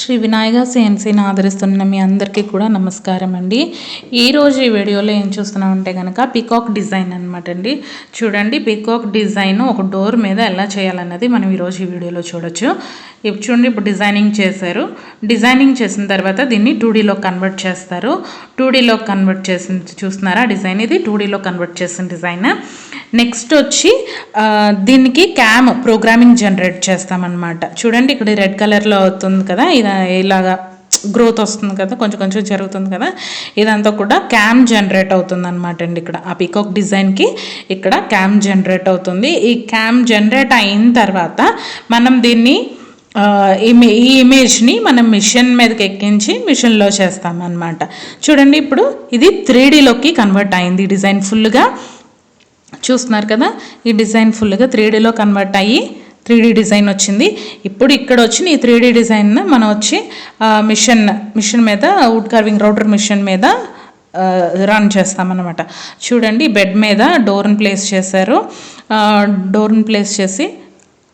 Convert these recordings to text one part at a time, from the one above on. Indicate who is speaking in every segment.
Speaker 1: శ్రీ వినాయక సిఎన్సీని ఆదరిస్తున్న మీ అందరికీ కూడా నమస్కారం అండి. ఈరోజు ఈ వీడియోలో ఏం చూస్తున్నామంటే కనుక పికాక్ డిజైన్ అనమాట అండి. చూడండి పికాక్ డిజైన్ ఒక డోర్ మీద ఎలా చేయాలన్నది మనం ఈరోజు ఈ వీడియోలో చూడొచ్చు. ఇప్పుడు చూడండి ఇప్పుడు డిజైనింగ్ చేశారు. డిజైనింగ్ చేసిన తర్వాత దీన్ని టూ డీలో కన్వర్ట్ చేస్తారు. టూ డీలో కన్వర్ట్ చేసిన చూస్తున్నారా డిజైన్ ఇది? టూ డీలో కన్వర్ట్ చేసిన డిజైన్. నెక్స్ట్ వచ్చి దీనికి క్యామ్ ప్రోగ్రామింగ్ జనరేట్ చేస్తామన్నమాట. చూడండి ఇక్కడ రెడ్ కలర్లో అవుతుంది కదా ఇది ఇలాగా గ్రోత్ వస్తుంది కదా కొంచెం కొంచెం జరుగుతుంది కదా ఇదంతా కూడా క్యామ్ జనరేట్ అవుతుంది అనమాట అండి ఇక్కడ. ఆ పికాక్ డిజైన్కి ఇక్కడ క్యామ్ జనరేట్ అవుతుంది. ఈ క్యామ్ జనరేట్ అయిన తర్వాత మనం దీన్ని ఇమే ఈ ఇమేజ్ని మనం మిషన్ మీదకి ఎక్కించి మిషన్లో చేస్తామన్నమాట. చూడండి ఇప్పుడు ఇది త్రీ డీలోకి కన్వర్ట్ అయింది. డిజైన్ ఫుల్గా చూస్తున్నారు కదా ఈ డిజైన్ ఫుల్గా త్రీ డీలో కన్వర్ట్ అయ్యి త్రీడీ డిజైన్ వచ్చింది. ఇప్పుడు ఇక్కడ వచ్చిన ఈ త్రీడీ డిజైన్ మనం వచ్చి మిషన్ మిషన్ మీద వుడ్ కార్వింగ్ రౌటర్ మిషన్ మీద రన్ చేస్తామన్నమాట. చూడండి బెడ్ మీద డోర్ని ప్లేస్ చేశారు. డోర్ని ప్లేస్ చేసి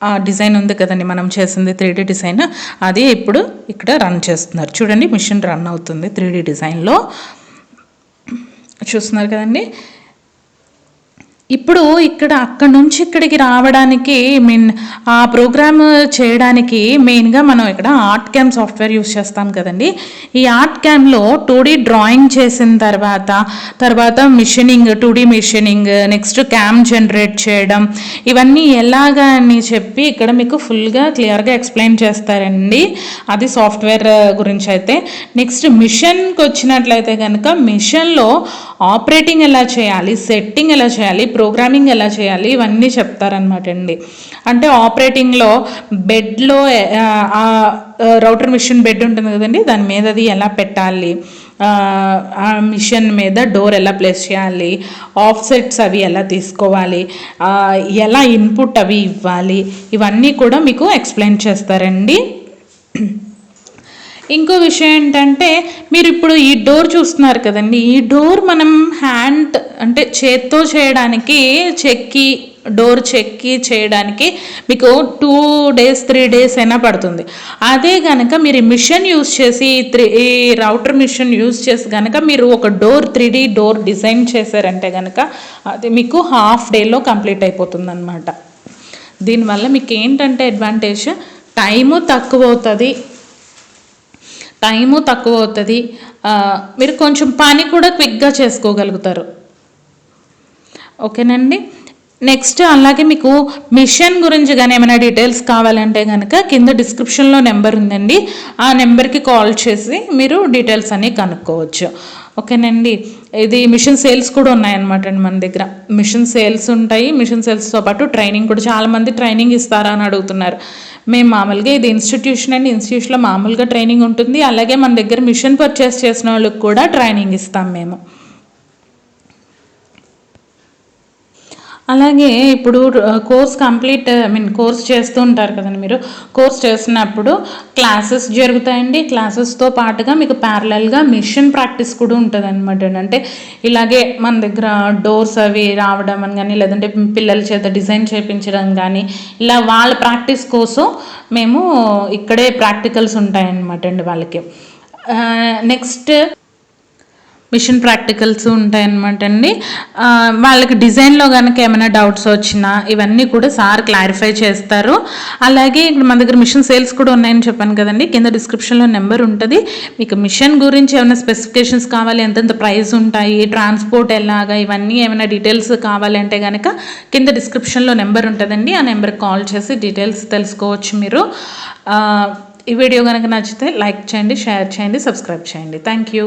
Speaker 1: ఆ డిజైన్ ఉంది కదండి మనం చేసింది త్రీడీ డిజైన్. అది ఇప్పుడు ఇక్కడ రన్ చేస్తున్నారు. చూడండి మిషన్ రన్ అవుతుంది త్రీడీ డిజైన్లో. చూస్తున్నారు కదండి ఇప్పుడు ఇక్కడ అక్కడ నుంచి ఇక్కడికి రావడానికి మీన్ ఆ ప్రోగ్రామ్ చేయడానికి మెయిన్గా మనం ఇక్కడ ఆర్ట్ క్యామ్ సాఫ్ట్వేర్ యూస్ చేస్తాం కదండి. ఈ ఆర్ట్ క్యామ్లో టూ డీ డ్రాయింగ్ చేసిన తర్వాత తర్వాత machining two D machining next cam generate చేయడం ఇవన్నీ ఎలాగా అని చెప్పి ఇక్కడ మీకు ఫుల్గా క్లియర్గా ఎక్స్ప్లెయిన్ చేస్తారండి. అది సాఫ్ట్వేర్ గురించి అయితే. నెక్స్ట్ మిషన్కి వచ్చినట్లయితే కనుక మిషన్లో ఆపరేటింగ్ ఎలా చేయాలి సెట్టింగ్ ఎలా చేయాలి ప్రోగ్రామింగ్ ఎలా చేయాలి? ఇవన్నీ చెప్తారనమాట అండి. అంటే ఆపరేటింగ్లో బెడ్లో ఆ రౌటర్ మిషన్ బెడ్ ఉంటుంది కదండి దాని మీద అది ఎలా పెట్టాలి? ఆ, మిషన్ మీద డోర్ ఎలా ప్లేస్ చేయాలి? ఆఫ్సెట్స్ అవి ఎలా తీసుకోవాలి? ఎలా ఇన్పుట్ అవి ఇవ్వాలి? ఇవన్నీ కూడా మీకు ఎక్స్ప్లెయిన్ చేస్తారండి. ఇంకో విషయం ఏంటంటే మీరు ఇప్పుడు ఈ డోర్ చూస్తున్నారు కదండి. ఈ డోర్ మనం హ్యాండ్ అంటే చేత్తో చేయడానికి చెక్కి డోర్ చెక్కి చేయడానికి మీకు టూ డేస్ త్రీ డేస్ అయినా పడుతుంది. అదే కనుక మీరు ఈ మిషన్ యూస్ చేసి త్రీ ఈ రౌటర్ మిషన్ యూస్ చేసి కనుక మీరు ఒక door three D door design చేశారంటే కనుక అది మీకు హాఫ్ డేలో కంప్లీట్ అయిపోతుంది అనమాట దీనివల్ల మీకు ఏంటంటే అడ్వాంటేజ్? టైము తక్కువ అవుతుంది టైము తక్కువ అవుతుంది. మీరు కొంచెం పని కూడా క్విక్గా చేసుకోగలుగుతారు. ఓకేనండి? నెక్స్ట్ అలాగే మీకు మిషన్ గురించి కానీ ఏమైనా డీటెయిల్స్ కావాలంటే కనుక కింద డిస్క్రిప్షన్లో నెంబర్ ఉందండి. ఆ నెంబర్కి కాల్ చేసి మీరు డీటెయిల్స్ అన్నీ కనుక్కోవచ్చు. ఓకేనండి? ఇది మిషన్ సేల్స్ కూడా ఉన్నాయన్నమాట అండి మన దగ్గర. మిషన్ సేల్స్ ఉంటాయి. మిషన్ సేల్స్తో పాటు ట్రైనింగ్ కూడా చాలామంది ట్రైనింగ్ ఇస్తారా అని అడుగుతున్నారు. మేము మామూలుగా ఇది ఇన్స్టిట్యూషన్ అండ్ ఇన్స్టిట్యూషన్లో మామూలుగా ట్రైనింగ్ ఉంటుంది. అలాగే మన దగ్గర మిషన్ పర్చేస్ చేసిన వాళ్ళకి కూడా ట్రైనింగ్ ఇస్తాం మేము. అలాగే ఇప్పుడు course complete I mean course చేస్తూ ఉంటారు కదండి మీరు. కోర్స్ చేస్తున్నప్పుడు క్లాసెస్ జరుగుతాయండి. క్లాసెస్తో పాటుగా మీకు ప్యారలల్గా మిషన్ ప్రాక్టీస్ కూడా ఉంటుంది అనమాట అంటే ఇలాగే మన దగ్గర డోర్స్ అవి రావడం అని కానీ లేదంటే పిల్లల చేత డిజైన్ చేయించడం కానీ ఇలా వాళ్ళ ప్రాక్టీస్ కోసం మేము ఇక్కడే ప్రాక్టికల్స్ ఉంటాయన్నమాట అండి వాళ్ళకి. నెక్స్ట్ మిషన్ ప్రాక్టికల్స్ ఉంటాయన్నమాట అండి. వాళ్ళకి డిజైన్లో కనుక ఏమైనా డౌట్స్ వచ్చినా ఇవన్నీ కూడా సార్ క్లారిఫై చేస్తారు. అలాగే ఇక్కడ మన దగ్గర మిషన్ సేల్స్ కూడా ఉన్నాయని చెప్పాను కదండి. కింద డిస్క్రిప్షన్లో నెంబర్ ఉంటుంది. మీకు మిషన్ గురించి ఏమైనా స్పెసిఫికేషన్స్ కావాలి ఎంతెంత ప్రైస్ ఉంటాయి ట్రాన్స్పోర్ట్ ఎలాగా ఇవన్నీ ఏమైనా డీటెయిల్స్ కావాలంటే కనుక కింద డిస్క్రిప్షన్లో నెంబర్ ఉంటుందండి. ఆ నెంబర్కి కాల్ చేసి డీటెయిల్స్ తెలుసుకోవచ్చు మీరు. ఈ వీడియో కనుక నచ్చితే లైక్ చేయండి షేర్ చేయండి సబ్స్క్రైబ్ చేయండి. Thank you.